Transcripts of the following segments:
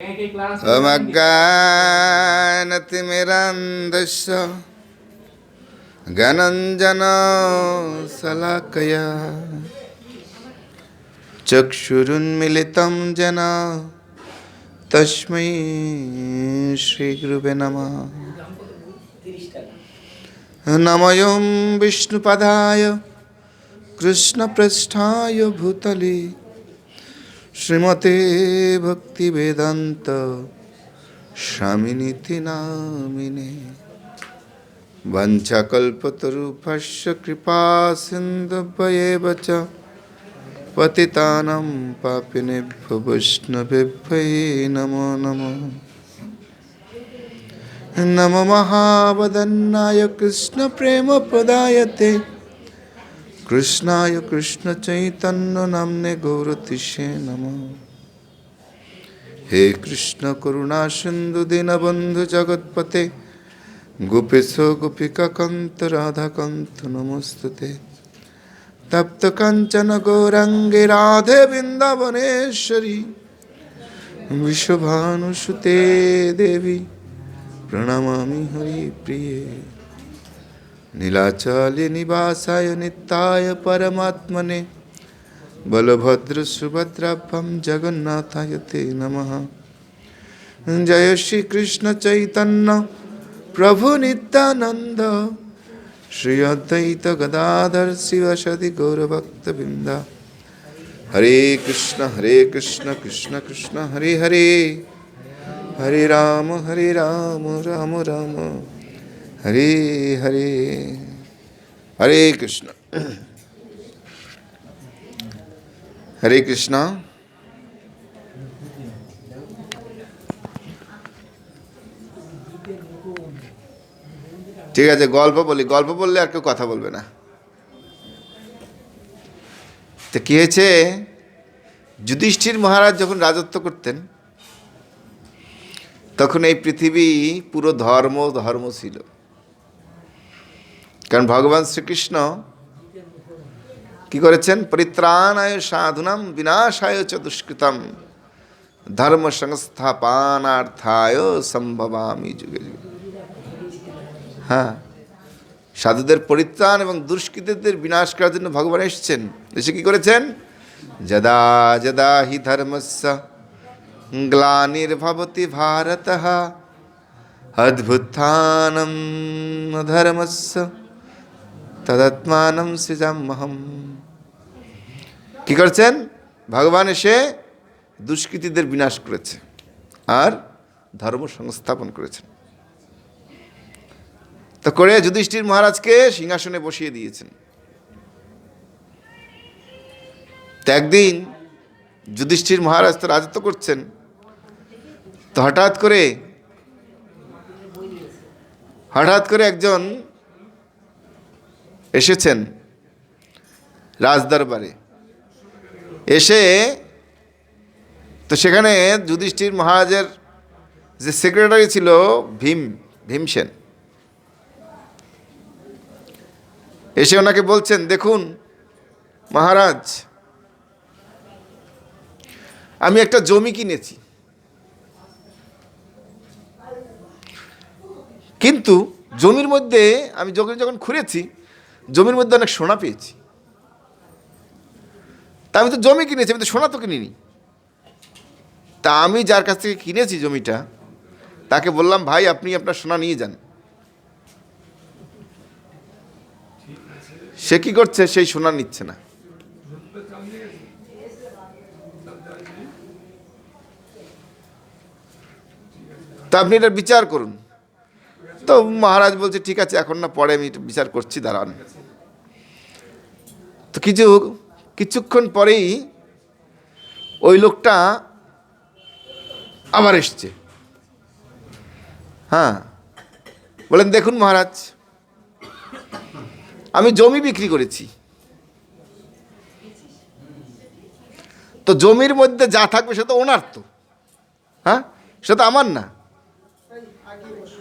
অমজ্ঞানতিমিরান্দস্য গণঞ্জন শলাকয়া চক্ষুরুন্মিলিতম যেন তস্মৈ শ্রীগুরুবে নম নময়ম বিষ্ণুপদায় কৃষ্ণপৃষ্ঠায় ভূতলে শ্রীমতে ভক্তি বেদান্ত স্বামিনীতি নামিনে সিন্ধুভ্যেব চ পতিতানাং পাপিনেভ্যো বৈষ্ণবেভ্যৈ নমো নমো। নমো মহাবদন্নায় কৃষ্ণ প্রেম প্রদায়তে কৃষ্ণায় কৃষ্ণ চৈতন্য নামনে গৌরতিষে নম। হে কৃষ্ণ করুণা সিন্ধু দীনবন্ধু জগৎপতে গোপেশ গোপিকা কান্ত রাধাকান্ত নমস্তুতে। তপ্ত কাঞ্চন গৌরাঙ্গে রাধে বৃন্দাবনেশ্বরী বিশ্বভানুসুতে দেবী, প্রণমামি হরি প্রিয়ে। নীলাচলে নিবাসায় নিত্যায় পরমাত্মনে বলভদ্র সুভদ্রাভ্যম জগন্নাথায় তে নমঃ জয় শ্রীকৃষ্ণ চৈতন্য প্রভু নিত্যানন্দ শ্রী অদ্বৈত গদাধর শিবসদি গৌরভক্তবৃন্দ হরে কৃষ্ণ হরে কৃষ্ণ কৃষ্ণ কৃষ্ণ হরে হরে হরে রাম হরে রাম রাম রাম হরে হরে হরে কৃষ্ণ। হরে কৃষ্ণ। ঠিক আছে, গল্প বলি, গল্প বললে আর কেউ কথা বলবে না। তো কি হয়েছে? যুধিষ্ঠির মহারাজ যখন রাজত্ব করতেন, তখন এই পৃথিবী পুরো ধর্ম ধর্ম ছিল। কারণ ভগবান শ্রীকৃষ্ণ কি করেছেন? পরিত্রাণায় সাধুনাম, বিনাশায় চ দুষ্কৃতম। ধর্ম সংস্থাপানার্থায় সম্ভবামি যুগে যুগে। হ্যাঁ। সাধুদের পরিত্রাণ এবং দুষ্কৃতদের বিনাশ করার জন্য ভগবান এসেছেন। এসে কি করেছেন? যদা যদা হি ধর্মস্য গ্লানির্ভবতি ভারত। অদ্ভুত্থানম ধর্মস্য। তদাত্মানম সৃজামহম কি করছেন? ভগবান এসে দুষ্কৃতীদের বিনাশ করেছে আর ধর্ম সংস্থাপন করেছেন। তো করে যুধিষ্ঠির মহারাজকে সিংহাসনে বসিয়ে দিয়েছেন। তো একদিন যুধিষ্ঠির মহারাজ তো রাজত্ব করছেন। তো হঠাৎ করে হঠাৎ করে একজন এসেছেন রাজদরবারে। এসে তো সেখানে যুধিষ্ঠির মহারাজের যে সেক্রেটারি ছিল ভীম ভীমসেন এসে ওনাকে বলছেন, দেখুন মহারাজ, আমি একটা জমি কিনেছি। কিন্তু জমির মধ্যে আমি যখন যখন খুঁড়েছি জমির মধ্যে অনেক সোনা পেয়েছি। তা আমি তো জমি কিনেছি, আমি তো সোনা তো কিনিনি। তা আমি যার কাছ থেকে কিনেছি জমিটা, তাকে বললাম, ভাই, আপনি আপনার সোনা নিয়ে যান। সে কি করছে? সেই সোনা নিচ্ছে না। তা আপনি এটা বিচার করুন। তো মহারাজ বলছে, ঠিক আছে, এখন না, পরে আমি বিচার করছি, দাঁড়ান। তো কিছু কিছুক্ষণ পরেই ওই লোকটা আবার এসছে। হ্যাঁ বলেন, দেখুন মহারাজ, আমি জমি বিক্রি করেছি। তো জমির মধ্যে যা থাকবে সে তো ওনার তো। হ্যাঁ সে তো আমার না।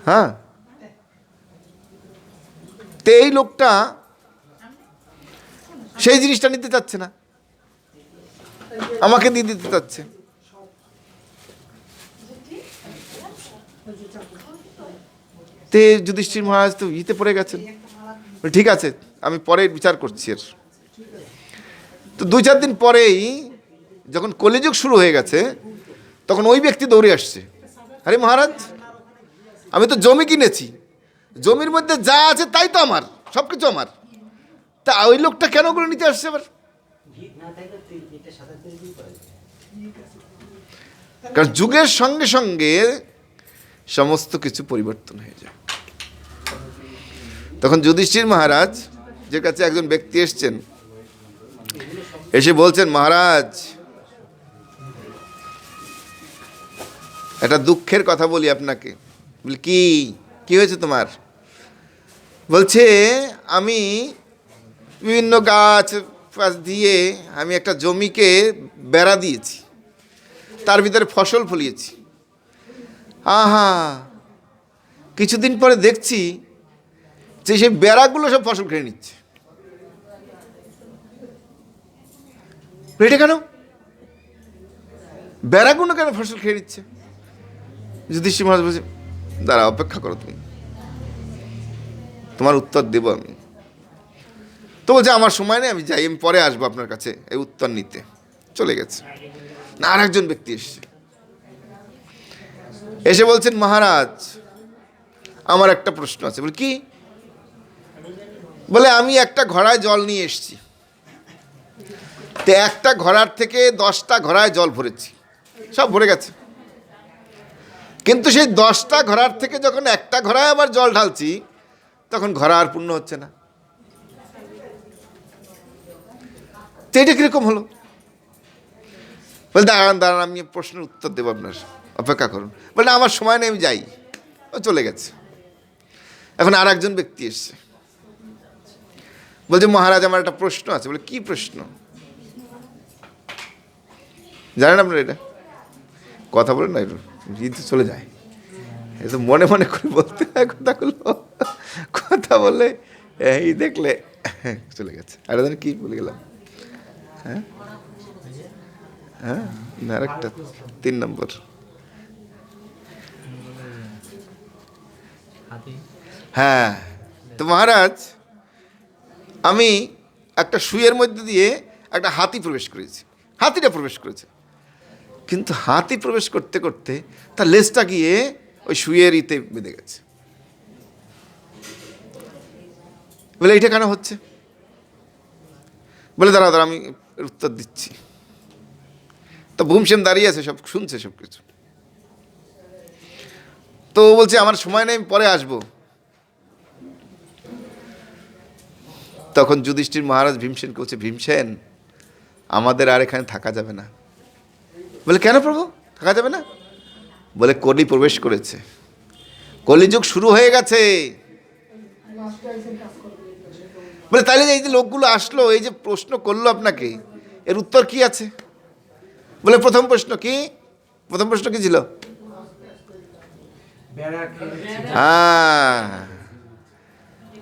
হ্যাঁ তো এই লোকটা সেই জিনিসটা নিতে চাচ্ছে না। আমাকে দিয়ে দিতে চাচ্ছে। তে যুধিষ্ঠির মহারাজ তো ইতে পড়ে গেছেন। ঠিক আছে, আমি পরে বিচার করছি এর। তো দুই চার দিন পরেই যখন কলিযুগ শুরু হয়ে গেছে, তখন ওই ব্যক্তি দৌড়ে আসছে। আরে মহারাজ, আমি তো জমি কিনেছি। জমির মধ্যে যা আছে তাই তো আমার সব কিছু আমার। তা ওই লোকটা কেন করে নিতে আসছে আবার? কারণ যুগের সঙ্গে সঙ্গে সমস্ত কিছু পরিবর্তন হয়ে যায়। তখন যুধিষ্ঠির মহারাজ যে কাছে একজন ব্যক্তি এসছেন, এসে বলছেন, মহারাজ, একটা দুঃখের কথা বলি আপনাকে। বলি, কি কি হয়েছে তোমার? বলছে, আমি বিভিন্ন গাছ ফাছ দিয়ে আমি একটা জমিকে বেড়া দিয়েছি। তার ভিতরে ফসল ফলিয়েছি। আহা! কিছুদিন পরে দেখছি যে সেই বেড়াগুলো সব ফসল খেয়ে নিচ্ছে। এটা কেন? বেড়াগুলো কেন ফসল খেয়ে নিচ্ছে? যুধিষ্ঠির মহারাজ বলছে দাঁড়া অপেক্ষা করো তুমি। তোমার উত্তর দেব আমি। তো বলছে, আমার সময় নেই, আমি যাই, আমি পরে আসব আপনার কাছে। এই উত্তর নিতে। চলে গেছে। না আর একজন ব্যক্তি এসছে। এসে বলছেন, মহারাজ, আমার একটা প্রশ্ন আছে। বলে, কি? বলে, আমি একটা ঘোড়ায় জল নিয়ে এসেছি। তো একটা ঘোড়ার থেকে দশটা ঘোড়ায় জল ভরেছি। সব ভরে গেছে। কিন্তু সেই দশটা ঘোড়ার থেকে যখন একটা ঘোড়ায় আবার জল ঢালছি, তখন ঘোড়া আর পূর্ণ হচ্ছে না। এটা কীরকম হলো? বলে দাঁড়ান দাঁড়ান, আমি প্রশ্নের উত্তর দেবো আপনার অপেক্ষা করুন। বলে আমার সময় নেই, আমি যাই। ও চলে গেছে। এখন আর একজন ব্যক্তি এসছে। বলছে, মহারাজ, আমার একটা প্রশ্ন আছে। বলে, কি প্রশ্ন? জানেন আপনার এটা? কথা বলেন না জিতে চলে যায়। এ তো মনে মনে করে বলতে কথাগুলো কথা বলে। এই দেখলে, চলে গেছে। আর কি বলে গেলাম? হ্যাঁ? হ্যাঁ তিন নম্বর। হ্যাঁ তো মহারাজ, আমি একটা শুয়ের মধ্যে দিয়ে একটা হাতি প্রবেশ করেছি। হাতিটা প্রবেশ করেছে। কিন্তু হাতি প্রবেশ করতে করতে তার লেজটা গিয়ে ওই শুয়ের ইতে বেঁধে গেছে। বলে, এইটা কেন হচ্ছে? বলে দাঁড়া দাঁড়া আমি উত্তর দিচ্ছি। তো ভূমসেন দাঁড়িয়ে আছে, সব শুনছে সব কিছু তো ও বলছে, আমার সময় নেই পরে আসব। তখন যুধিষ্ঠির মহারাজ ভীমসেনকে বলছে ভীমসেন আমাদের আর এখানে থাকা যাবে না। বলে, কেন প্রভু? থাকা যাবে না? বলে, কলি প্রবেশ করেছে। কলিযুগ শুরু হয়ে গেছে। বলে তাহলে এই যে লোকগুলো আসলো এই যে প্রশ্ন করল আপনাকে এর উত্তর কি আছে? বলে প্রথম প্রশ্ন কি? প্রথম প্রশ্ন কি ছিল? হ্যাঁ।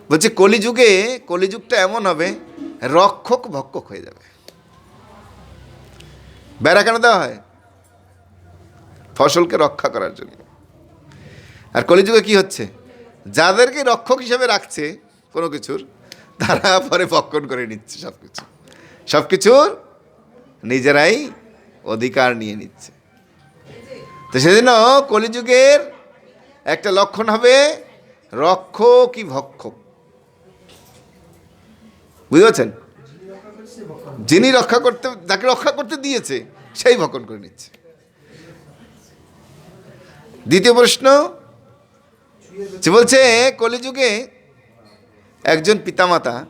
বলছে কলিযুগে কলিযুগটা এমন হবে রক্ষক ভক্ষক হয়ে যাবে। বেড়া কেন দেওয়া হয়? ফসলকে রক্ষা করার জন্য। আর কলিযুগে কি হচ্ছে? যাদেরকে রক্ষক হিসেবে রাখছে কোনো কিছুর তারা পরে ভক্ষণ করে নিচ্ছে সব কিছু সব কিছুর নিজেরাই অধিকার নিয়ে নিচ্ছে। তো সেজন্য কলিযুগের একটা লক্ষণ হবে রক্ষ কি ভক্ষক বুঝতে যিনি রক্ষা করতে, যাকে রক্ষা করতে দিয়েছে, সেই ভক্ষণ করে নিচ্ছে। দ্বিতীয় প্রশ্ন, সে বলছে, কলিযুগে একজন পিতামাতা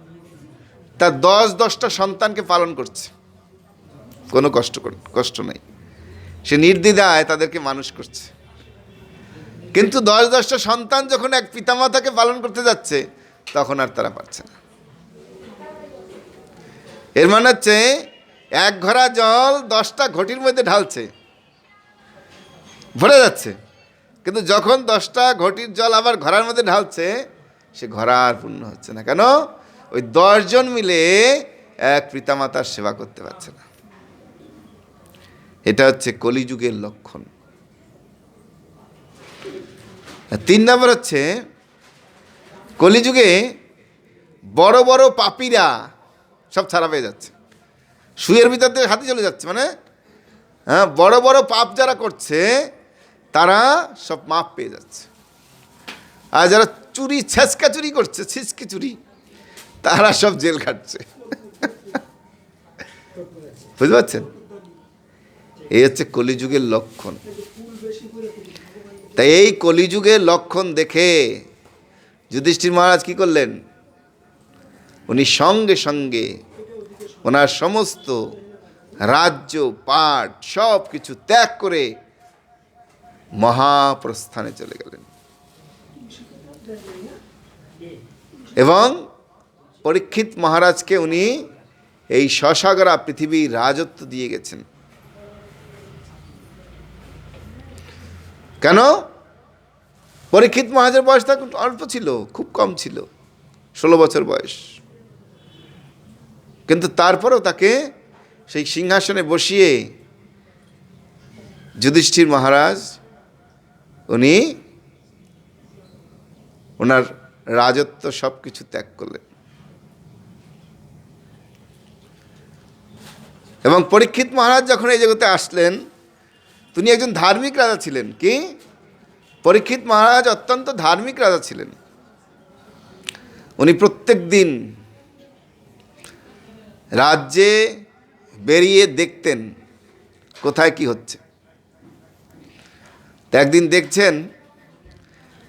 তার দশ দশটা সন্তানকে পালন করছে। কোনো কষ্ট কষ্ট নেই। সে নির্দ্বিধায় তাদেরকে মানুষ করছে। কিন্তু দশ দশটা সন্তান যখন এক পিতামাতাকে পালন করতে যাচ্ছে, তখন আর তারা পারছে না। এর মানে হচ্ছে, এক ঘোড়া জল দশটা ঘটির মধ্যে ঢালছে। ভরে যাচ্ছে। কিন্তু যখন দশটা ঘটির জল আবার ঘোড়ার মধ্যে ঢালছে সে ঘোড়া আর পূর্ণ হচ্ছে না। কেন? ওই দশজন মিলে এক পিতামাতার সেবা করতে পারছে না। এটা হচ্ছে কলিযুগের লক্ষণ। তিন নম্বর হচ্ছে, কলিযুগে বড় বড় পাপিরা সব ছাড়া পেয়ে যাচ্ছে। শুয়ের ভিতর দিয়ে হাতে চলে যাচ্ছে মানে হ্যাঁ বড় বড় পাপ যারা করছে, তারা সব মাপ পেয়ে যাচ্ছে। আর যারা চুরি, ছেঁচকা চুরি করছে, ছিচকে চুরি। তারা সব জেল খাটছে। বুঝতে পারছেন? এই হচ্ছে কলিযুগের লক্ষণ। তাই এই কলিযুগের লক্ষণ দেখে যুধিষ্ঠির মহারাজ কি করলেন? উনি সঙ্গে সঙ্গে ওনার সমস্ত রাজ্য পাঠ সব কিছু ত্যাগ করে মহাপ্রস্থানে চলে গেলেন। এবং পরীক্ষিত মহারাজকে উনি এই শশাগরা পৃথিবীর রাজত্ব দিয়ে গেছেন। কেন? পরীক্ষিত মহারাজের বয়স তখন অল্প ছিল, খুব কম ছিল, ষোলো বছর বয়স। কিন্তু তারপরেও তাকে সেই সিংহাসনে বসিয়ে যুধিষ্ঠির মহারাজ উনি ওনার রাজত্ব সব কিছু ত্যাগ করলেন। এবং পরীক্ষিত মহারাজ যখন এই জগতে আসলেন, তিনি একজন ধার্মিক রাজা ছিলেন। কি? পরীক্ষিত মহারাজ অত্যন্ত ধার্মিক রাজা ছিলেন। উনি প্রত্যেক দিন রাজ্যে বেরিয়ে দেখতেন কোথায় কি হচ্ছে। একদিন দেখছেন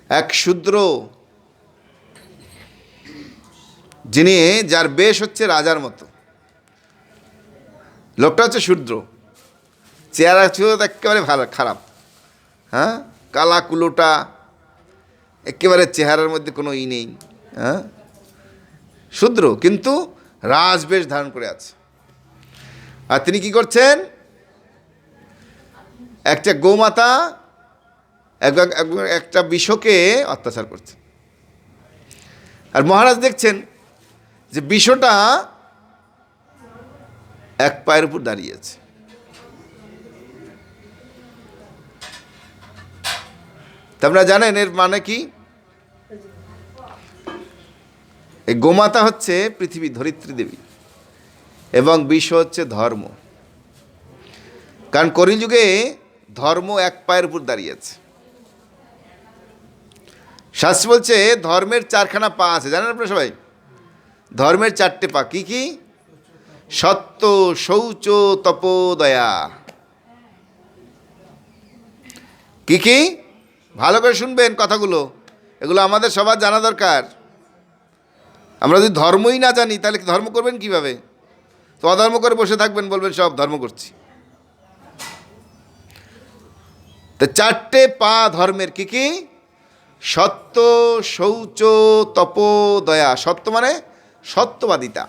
এক শূদ্র যিনি যার বেশ হচ্ছে রাজার মতো। লোকটা হচ্ছে শূদ্র। চেহারা ছিল একেবারে ভালো, খারাপ। হ্যাঁ? কালা কুলোটা, একেবারে চেহারার মধ্যে কোনো ই নেই। হ্যাঁ? শূদ্র, কিন্তু রাজবেশ ধারণ করে আছে। আর তিনি কি করছেন? একটা গোমাতা এক- এক- একটা বিষকে অত্যাচার করছেন। আর মহারাজ দেখছেন যে বিষটা এক পায়ের উপর দাঁড়িয়ে আছে। তা আপনারা জানেন এর মানে কি? এই গোমাতা হচ্ছে পৃথিবী ধরিত্রী দেবী এবং বিশ্ব হচ্ছে ধর্ম। কারণ কলিযুগে ধর্ম এক পায়ের উপর দাঁড়িয়ে আছে। শাস্ত্র বলছে ধর্মের চারখানা পা আছে। জানেন আপনারা সবাই? ধর্মের চারটে পা, কি কি? সত্য, শৌচ, তপোদয়া। কি কি? ভালো করে শুনবেন কথাগুলো। এগুলো আমাদের সবার জানা দরকার। আমরা যদি ধর্মই না জানি, তাহলে ধর্ম করবেন কীভাবে? তো অধর্ম করে বসে থাকবেন, বলবেন, সব ধর্ম করছি। তো চারটে পা ধর্মের, কি কি? সত্য, শৌচ তপ দয়া সত্য মানে সত্যবাদিতা।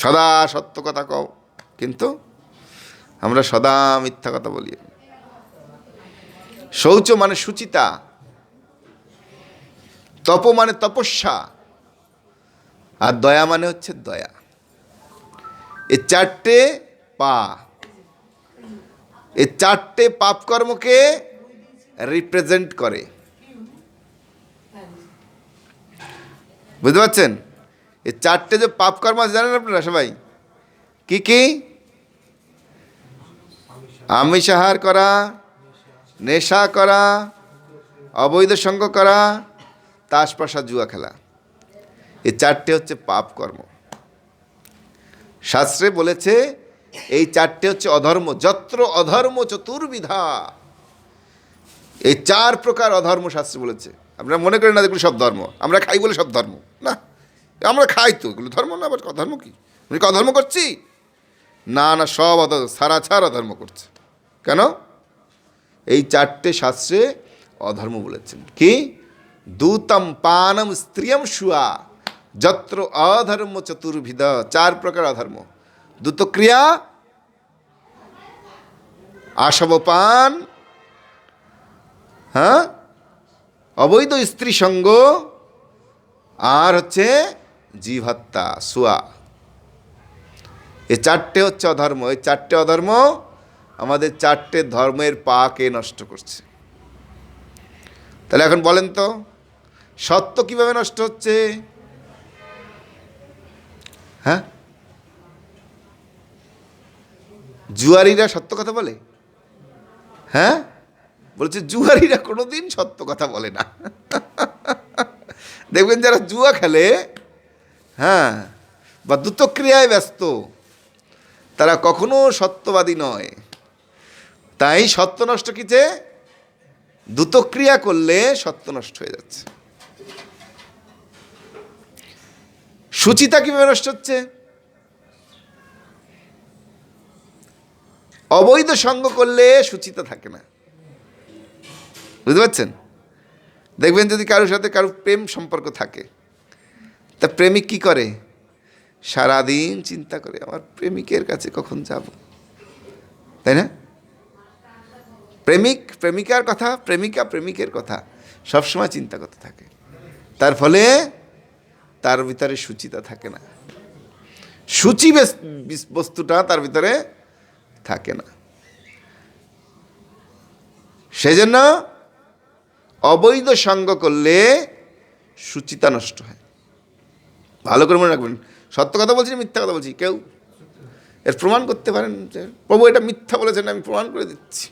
সদা সত্য কথা কও, কিন্তু আমরা সদা মিথ্যা কথা বলি। শৌচ মানে সুচিতা, তপ মানে তপস্যা, আর দয়া মানে হচ্ছে দয়া। এই চারটে পা এই চারটে পাপকর্মকে রিপ্রেজেন্ট করে। বুঝতে পারছেন? এই চারটে যে পাপকর্ম আছে, জানেন আপনারা সবাই? কি কি? আমিষাহার করা, নেশা করা, অবৈধ সঙ্গ করা, তাসপাশা জুয়া খেলা। এই চারটে হচ্ছে পাপ কর্ম শাস্ত্রে বলেছে, এই চারটে হচ্ছে অধর্ম, যত্র অধর্ম চতুর্বিধা। এই চার প্রকার অধর্ম শাস্ত্রে বলেছে। আপনারা মনে করেন না এগুলো সব ধর্ম। আমরা খাই বলে সব ধর্ম। না, আমরা খাই তো, এগুলো ধর্ম না, আবার ধর্ম কি? আমি কি অধর্ম করছি? না না, সব অধ, সারা ছাড় অধর্ম করছে। কেন? এই চারটে শাস্ত্রে অধর্ম বলেছেন। কি? দূতম পানম স্ত্রিয়ম শুয়া যত্র অধর্ম চতুর্ভিদ, চার প্রকার অধর্ম। দ্রুতক্রিয়া আসবপান হ্যাঁ? অবৈধ স্ত্রী সঙ্গ আর হচ্ছে জীবহত্যা, সুয়া। এই চারটে হচ্ছে অধর্ম। এই চারটে অধর্ম আমাদের চারটে ধর্মের পাকে নষ্ট করছে। তাহলে এখন বলেন তো, সত্য কীভাবে নষ্ট হচ্ছে? হ্যাঁ? জুয়ারিরা সত্য কথা বলে? হ্যাঁ? বলছে, জুয়ারিরা কোনোদিন সত্য কথা বলে না। দেখবেন যারা জুয়া খেলে হ্যাঁ বা দ্রুতক্রিয়ায় ব্যস্ত, তারা কখনো সত্যবাদী নয়। তাই সত্য নষ্ট কিছে দ্রুতক্রিয়া করলে সত্য নষ্ট হয়ে যাচ্ছে। সুচিতা কীভাবে নষ্ট হচ্ছে? অবৈধ সঙ্গ করলে সুচিতা থাকে না। বুঝতে পারছেন? দেখবেন যদি কারোর সাথে কারোর প্রেম সম্পর্ক থাকে, তা প্রেমিক কি করে? সারাদিন চিন্তা করে, আমার প্রেমিকের কাছে কখন যাব? তাই না? প্রেমিক, প্রেমিকার কথা, প্রেমিকা প্রেমিকের কথা সবসময় চিন্তা করতে থাকে। তার ফলে তার ভিতরে সুচিতা থাকে না। সূচি বেস- বিস- বস্তুটা তার ভিতরে থাকে না। সেজন্য অবৈধ সঙ্গ করলে সুচিতা নষ্ট হয়। ভালো করে মনে রাখবেন, সত্য কথা বলছি মিথ্যা কথা বলছি, কেউ এর প্রমাণ করতে পারেন যে প্রভু এটা মিথ্যা বলেছেন, আমি প্রমাণ করে দিচ্ছি।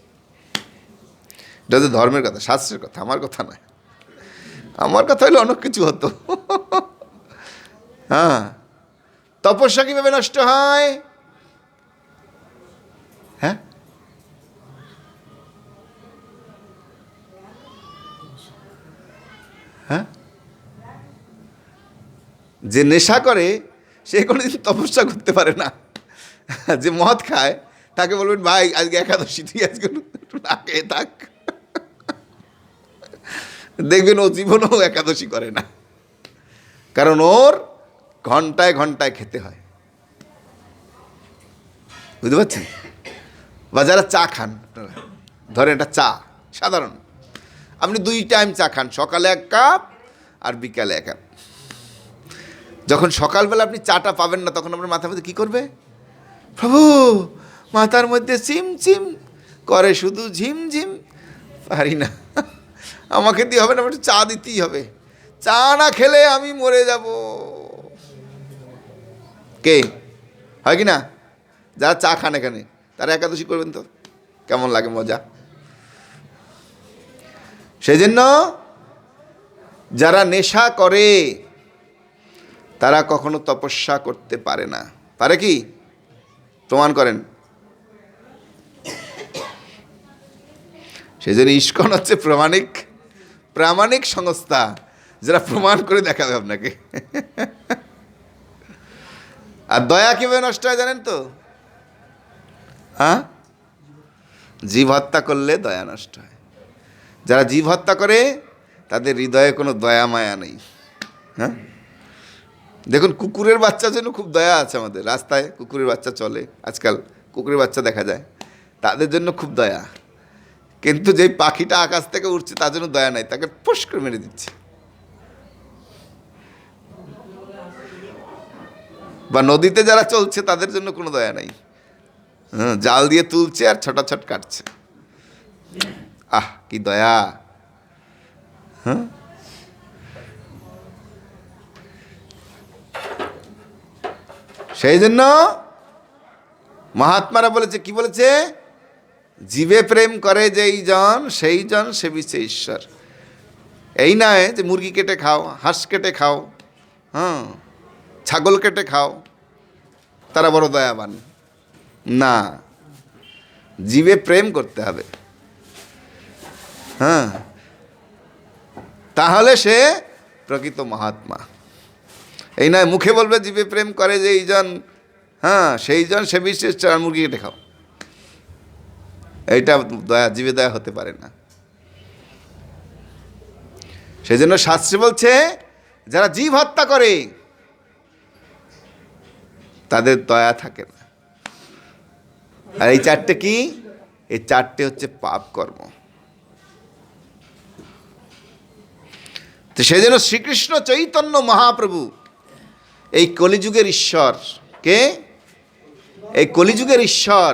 এটা হচ্ছে ধর্মের কথা, শাস্ত্রের কথা, আমার কথা নয়। আমার কথা হলে অনেক কিছু হতো। হ্যাঁ তপস্যা কীভাবে নষ্ট হ্যাঁ? হ্যাঁ? যে নেশা করে, সে কোনোদিন তপস্যা করতে পারে না। যে মদ খায়, তাকে বলবেন, ভাই, আজকে একাদশী, তুই আজকে খেয়ে থাক। দেখবেন ও জীবনেও একাদশী করে না। কারণ ওর ঘন্টায় ঘন্টায় খেতে হয়। বুঝতে পারছেন? বা যারা চা খান, ধরেন এটা চা, সাধারণ। আপনি দুই টাইম চা খান, সকালে এক কাপ আর বিকালে এক কাপ যখন সকালবেলা আপনি চাটা পাবেন না, তখন আপনার মাথার মধ্যে কী করবে? প্রভু, মাথার মধ্যে চিম চিম করে, শুধু ঝিম ঝিম। পারি না। আমাকে দিয়ে হবে না একটু চা দিতেই হবে। চা না খেলে আমি মরে যাব। কে? হয় কি না? যারা চা খান এখানে। তারা একাদশী করবেন তো। কেমন লাগে মজা। সেই জন্য যারা নেশা করে তারা কখনো তপস্যা করতে পারে না। পারে কি? প্রমাণ করেন। সেই জন্য ইস্কন হচ্ছে প্রামাণিক প্রামাণিক সংস্থা যারা প্রমাণ করে দেখাবে আপনাকে। আর দয়া কীভাবে নষ্ট হয় জানেন তো? হ্যাঁ? জীব হত্যা করলে দয়া নষ্ট হয়। যারা জীব হত্যা করে, তাদের হৃদয়ে কোনো দয়া মায়া নেই। হ্যাঁ? দেখুন, কুকুরের বাচ্চার জন্য খুব দয়া আছে আমাদের। রাস্তায় কুকুরের বাচ্চা চলে, আজকাল কুকুরের বাচ্চা দেখা যায়। তাদের জন্য খুব দয়া। কিন্তু যেই পাখিটা আকাশ থেকে উঠছে তার জন্য দয়া নাই, তাকে ফুস করে মেরে দিচ্ছে। বা নদীতে যারা চলছে, তাদের জন্য কোনো দয়া নাই। হ্যাঁ জাল দিয়ে তুলছে আর ছটাছট কাটছে। আহ, কি দয়া। হ্যাঁ? সেই জন্য মহাত্মারা বলেছে, কি বলেছে? জীবে প্রেম করে যেই জন, সেই জন সেবিছে ঈশ্বর। এই নয় যে মুরগি কেটে খাও, হাঁস কেটে খাও হ্যাঁ ছাগল কেটে খাও, তারা বড় দয়াবান। না, জীবে প্রেম করতে হবে। হ্যাঁ তাহলে সে প্রকৃত মহাত্মা। এই নয়, মুখে বলবে জীবে প্রেম করে যে এইজন। হ্যাঁ সেই জন সে বিশেষ চার মুরগি কেটে খাও। এইটা দয়া, জীবে দয়া হতে পারে না। সেই জন্য শাস্ত্রী বলছে, যারা জীব হত্যা করে, তাদের দয়া থাকে না। আর এই চারটে কি? এই চারটে হচ্ছে পাপ কর্ম। তো সেই জন্য শ্রীকৃষ্ণ চৈতন্য মহাপ্রভু এই কলিযুগের ঈশ্বর, কে? এই কলিযুগের ঈশ্বর।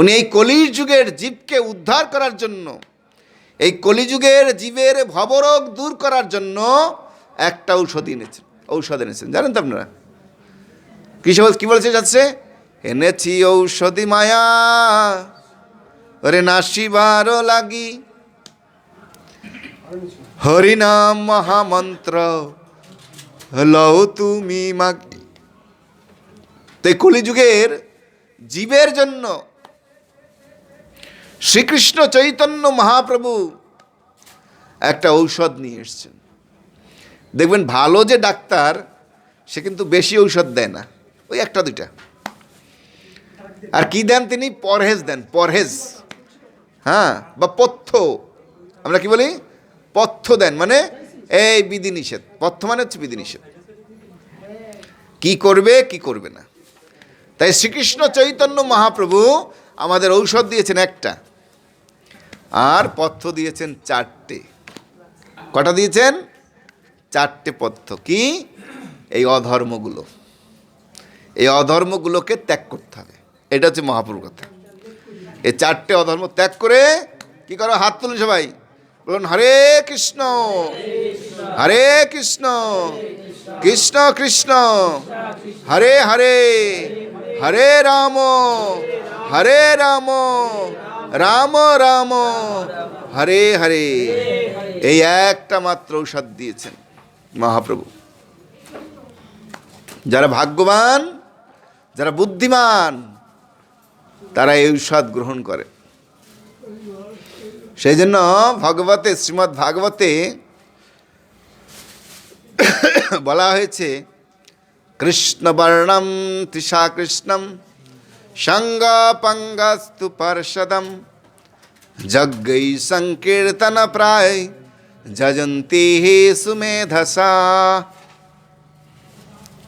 উনি এই কলির যুগের জীবকে উদ্ধার করার জন্য, এই কলিযুগের জীবের ভবরোগ দূর করার জন্য একটা ঔষধ এনেছেন ঔষধ এনেছেন। জানেন তো আপনারা? কৃষক কি বলছে যাচ্ছে? এনেছি ঔষধি মায়া, ওরে নাসিবার লাগি। হরিনাম মহামন্ত্র। লও তুমি মাগি তাই কলিযুগের জীবের জন্য শ্রীকৃষ্ণ চৈতন্য মহাপ্রভু একটা ঔষধ নিয়ে এসছেন। দেখবেন ভালো যে ডাক্তার, সে কিন্তু বেশি ঔষধ দেয় না। ওই একটা, দুইটা। আর কি দেন তিনি? পরহেজ দেন, পরহেজ। হ্যাঁ বা পথ্য। আমরা কি বলি? পথ্য দেন মানে এই বিধিনিষেধ পথ্য মানে হচ্ছে বিধিনিষেধ। কি করবে কি করবে না। তাই শ্রীকৃষ্ণ চৈতন্য মহাপ্রভু আমাদের ঔষধ দিয়েছেন একটা, আর পথ্য দিয়েছেন চারটে। কটা দিয়েছেন? চারটে পথ্য। কি? এই অধর্মগুলো। এই অধর্মগুলোকে ত্যাগ করতে হবে। এটা হচ্ছে মহাপ্রভুর কথা। এই চারটে অধর্ম ত্যাগ করে কি করো, হাত তুলুন সবাই। বলুন, হরে কৃষ্ণ হরে কৃষ্ণ কৃষ্ণ কৃষ্ণ, হরে হরে হরে রাম হরে রাম রাম রাম, হরে হরে। এই একটা মাত্র ঔষধ দিয়েছেন মহাপ্রভু। যারা ভাগ্যবান, যারা বুদ্ধিমান, তারা এই ঔষধ গ্রহণ করে। সেই জন্য ভগবতে শ্রীমদ্ ভাগবতে বলা হয়েছে, কৃষ্ণবর্ণম তৃষা কৃষ্ণম সঙ্গ পঙ্গস্তু পার্ষদম, যজ্ঞৈ সংকীর্তন প্রায় যজন্তি হে সুমেধসা।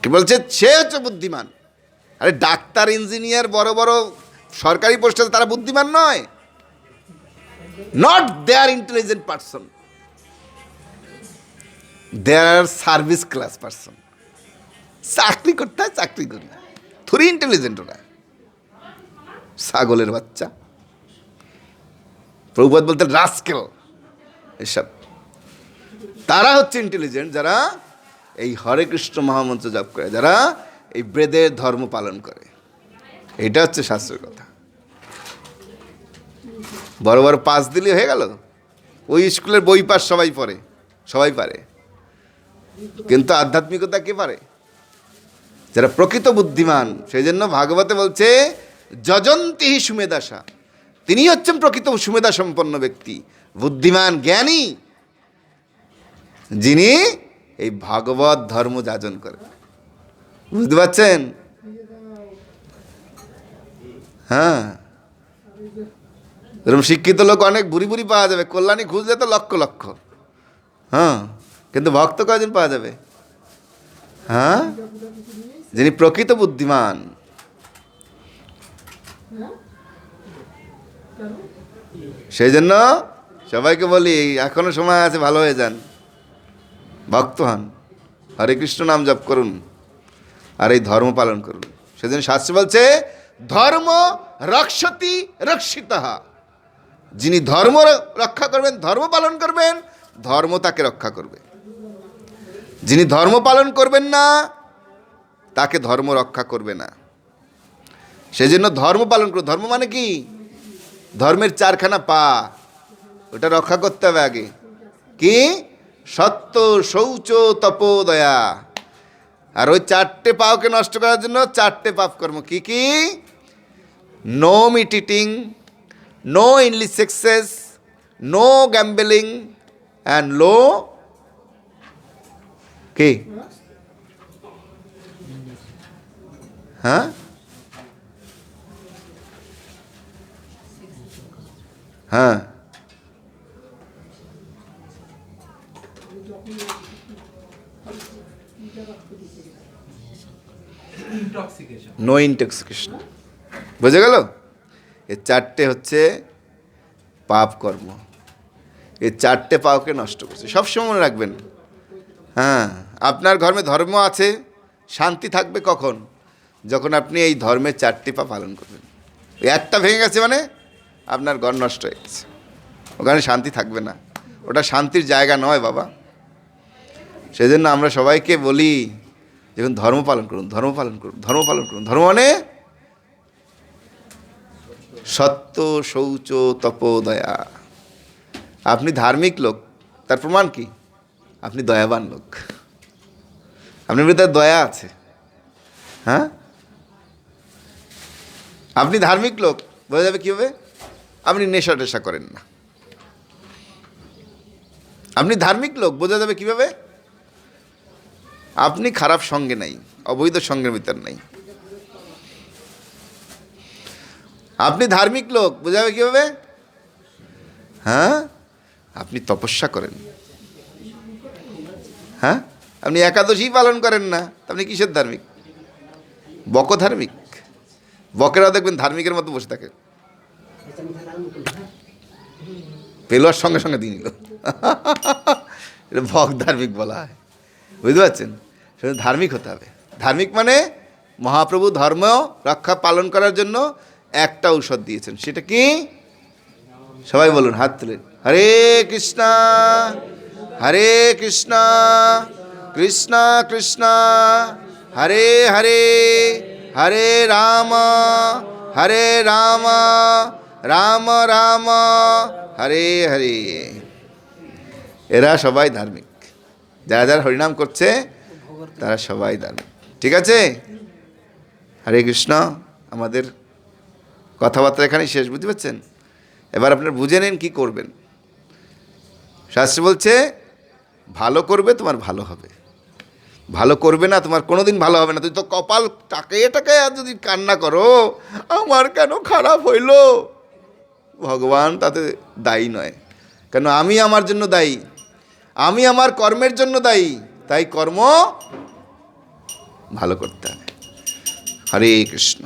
কি বলছে? সে হচ্ছে বুদ্ধিমান। আরে ডাক্তার, ইঞ্জিনিয়ার, বড় বড় সরকারি পোস্টে তারা বুদ্ধিমান নয়। Not they are intelligent person they service class person চাকরি করতে হয়, চাকরি করি। থুরি ইন্টেলিজেন্ট ওরা। ছাগলের বাচ্চা। প্রভুপাত বলতেন রাস্কেল। এসব। তারা হচ্ছে ইন্টেলিজেন্ট যারা এই হরে কৃষ্ণ মহামন্ত্র জপ করে, যারা এই বেদের ধর্ম পালন করে। এটা হচ্ছে শাস্ত্রের কথা। বড় বড় পাস দিলে হয়ে গেল। ওই স্কুলের বই পাস সবাই পড়ে, সবাই পারে। কিন্তু আধ্যাত্মিকতা কে পারে? যারা প্রকৃত বুদ্ধিমান সেই জন্য ভাগবতে বলছে, যজন্তি সুমেদাসা। তিনি হচ্ছেন প্রকৃত সুমেধা সম্পন্ন ব্যক্তি, বুদ্ধিমান, জ্ঞানী। যিনি এই ভাগবত ধর্ম যাজন করে বুঝতে পারছেন? হ্যাঁ। এরকম শিক্ষিত লোক অনেক বুড়ি বুড়ি পাওয়া যাবে। কল্যাণী খুঁজলে তো লক্ষ লক্ষ। হ্যাঁ কিন্তু ভক্ত কয়জন পাওয়া যাবে? হ্যাঁ? যিনি প্রকৃত বুদ্ধিমান। সেই জন্য সবাইকে বলি, এখনও সময় আছে, ভালো হয়ে যান। ভক্ত হন। হরে কৃষ্ণ নাম জপ করুন। আর এই ধর্ম পালন করুন। সেজন্য শাস্ত্র বলছে, ধর্ম রক্ষতি রক্ষিত। যিনি ধর্ম রক্ষা করবেন, ধর্ম পালন করবেন, ধর্ম তাকে রক্ষা করবে। যিনি ধর্ম পালন করবেন না, তাকে ধর্ম রক্ষা করবে না। সেজন্য ধর্ম পালন করো ধর্ম মানে কি? ধর্মের চারখানা পা। ওটা রক্ষা করতে হবে আগে। কি? সত্য, শৌচ, তপোদয়া। আর ওই চারটে পাওকে নষ্ট করার জন্য চারটে পাপ কর্ম কি কি? নো মিট ইনলি সেক্সেস নো গ্যাম্বেলিং অ্যান্ড লো কি হ্যাঁ হ্যাঁ intoxication. নো ইনটক্সিকেশন বুঝে গেল? এ চারটে হচ্ছে পাপ কর্ম। এই চারটে পাপকে নষ্ট করছে। সবসময় মনে রাখবেন হ্যাঁ আপনার ধর্মে ধর্ম আছে, শান্তি থাকবে কখন? যখন আপনি এই ধর্মের চারটি পা পালন করবেন। একটা ভেঙে গেছে মানে আপনার ঘর নষ্ট হয়ে গেছে। ওখানে শান্তি থাকবে না। ওটা শান্তির জায়গা নয় বাবা। সেজন্য আমরা সবাইকে বলি দেখুন ধর্ম পালন করুন, ধর্ম পালন করুন, ধর্ম পালন করুন। ধর্ম মানে সত্য, শৌচ, তপোদয়া। আপনি ধার্মিক লোক, তার প্রমাণ কি? আপনি দয়াবান লোক। আপনার ভিতরে দয়া আছে। হ্যাঁ? আপনি ধার্মিক লোক, বোঝা যাবে কীভাবে? আপনি নেশা টেশা করেন না। আপনি ধার্মিক লোক, বোঝা যাবে কীভাবে? আপনি খারাপ সঙ্গে নাই, অবৈধ সঙ্গের ভিতর নাই। আপনি ধার্মিক লোক, বোঝাবে কীভাবে? হ্যাঁ? আপনি তপস্যা করেন। হ্যাঁ? আপনি একাদশী পালন করেন না আপনি কিসের ধার্মিক? বক ধার্মিক বকেরাও দেখবেন ধার্মিকের মতো বসে থাকে। পেলোয়ার সঙ্গে সঙ্গে দিয়ে নিল। এটা ভক ধার্মিক বলা হয়। বুঝতে পারছেন? ধার্মিক হতে হবে। ধার্মিক মানে মহাপ্রভু ধর্ম রক্ষা পালন করার জন্য একটা ঔষধ দিয়েছেন। সেটা কি? সবাই বলুন, হাত তুলেন হরে কৃষ্ণ হরে কৃষ্ণ কৃষ্ণ কৃষ্ণ, হরে হরে হরে রাম হরে রাম রাম রাম, হরে হরে। এরা সবাই ধার্মিক। যারা যারা হরিনাম করছে, তারা সবাই ধার্মিক। ঠিক আছে? হরে কৃষ্ণ, আমাদের কথাবার্তা এখানেই শেষ, বুঝতে পারছেন? এবার আপনার বুঝে নিন কী করবেন। শাস্ত্র বলছে, ভালো করবে তোমার ভালো হবে। ভালো করবে না তোমার কোনো দিন ভালো হবে না। তুমি তো কপাল টাকে টাকে আর যদি কান্না করো, আমার কেন খারাপ হইল? ভগবান তাতে দায়ী নয়। কেন আমি আমার জন্য দায়ী? আমি আমার কর্মের জন্য দায়ী। তাই কর্ম ভালো করতে হবে। হরে কৃষ্ণ।